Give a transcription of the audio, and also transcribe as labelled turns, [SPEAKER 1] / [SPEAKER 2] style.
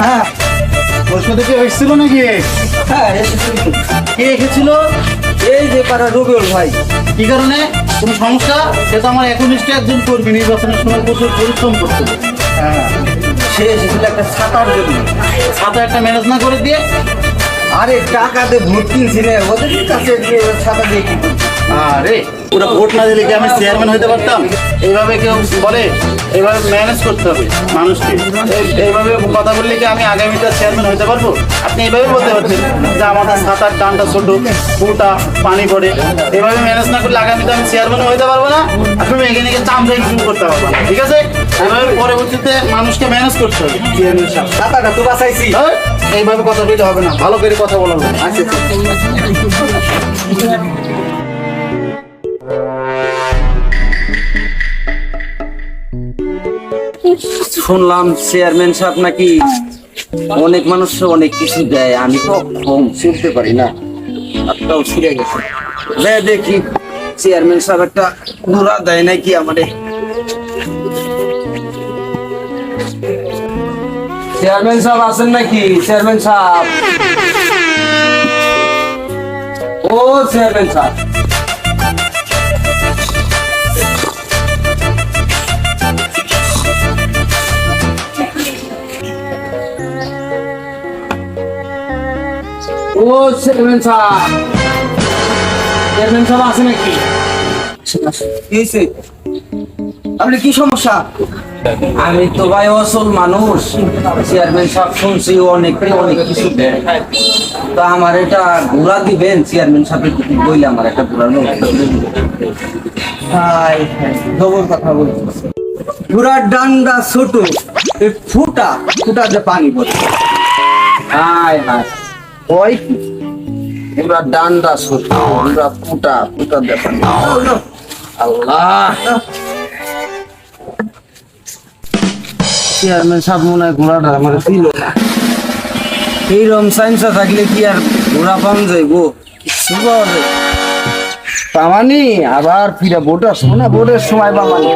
[SPEAKER 1] হ্যাঁ।
[SPEAKER 2] সাথে কি এসেছিল নাকি?
[SPEAKER 1] হ্যাঁ।
[SPEAKER 2] কে এসেছিল?
[SPEAKER 1] এই যে পাড়া রবিউল ভাই।
[SPEAKER 2] কি কারণে? কোনো সমস্যা? সে তো আমার একনিষ্ঠ একজন কর্মী নির্বাচনের সময় প্রচুর পরিশ্রম করতে হ্যাঁ।
[SPEAKER 1] সে এসেছিল একটা ছাতার জন্য।
[SPEAKER 2] সাথে একটা ম্যানেজ না করে দিয়ে?
[SPEAKER 1] আরে টাকাতে ভোট কিনছি রে। ওদের কাছে ছাতা দিয়ে কি
[SPEAKER 2] আরে ওরা ভোট না দিলে কি আমি চেয়ারম্যান হতে পারতাম? এইভাবে কেউ বলে এইভাবে ম্যানেজ করতে হবে মানুষকে। এই- এইভাবে কথা বললে কি আমি আগামীটা চেয়ারম্যান হতে পারব? আপনি এইভাবে বলতে পারছেন যে আমাদের সাঁতার টানটা ছোট ফুটা পানি পড়ে। এইভাবে ম্যানেজ না করলে আগামীতে আমি চেয়ারম্যান হতে পারব না আপনি এখানে গিয়ে চাম দিয়ে শুরু করতে পারব না। ঠিক আছে? এইভাবে পরবর্তীতে মানুষকে ম্যানেজ করতে হবে। চেয়ারম্যান সাহেব
[SPEAKER 1] তো বাঁচাইছি।
[SPEAKER 2] এইভাবে কথা বলতে হবে না। ভালো করে কথা বলা হবে
[SPEAKER 1] আচ্ছা। শুনলাম চেয়ারম্যান সাহেব নাকি অনেক মানুষ অনেক কিছু দেয়, আমি তো কম চলতে পারি না। হাতটাও ছিঁড়ে গেছে। দে দেখি চেয়ারম্যান সাহেব একটা ঘোরা দেয় নাকি আমারে? চেয়ারম্যান সাহেব আছেন নাকি? চেয়ারম্যান সাহেব? ও চেয়ারম্যান সাহেব। আপনি কি সমস্যা? আমি তো ভাই অসল মানুষ। চেয়ারম্যান সাহেব শুনছি অনেক অনেক কিছু তো আমার এটা ঘোরা দিবেন, চেয়ারম্যান সাহেব বইলে আমার একটা ঘোরানো কথা বলছি। ঘোড়ার ডান্ডা ছোট এই ফুটা, ফুটাতে পানি পড়ে। হায় কি? ডান্ডা ছোট ফুটা ফুটা দেখেন আল্লাহ। চেয়ারম্যান সাহেব মনে হয় ঘোড়াটা আমার দিল না। এইরকম সাইন্সা থাকলে কি আর ঘোড়া পাওয়া যাইবো পাওয়া পামানি আবার ফিরে বোট আসব না বোটের সময় পামানি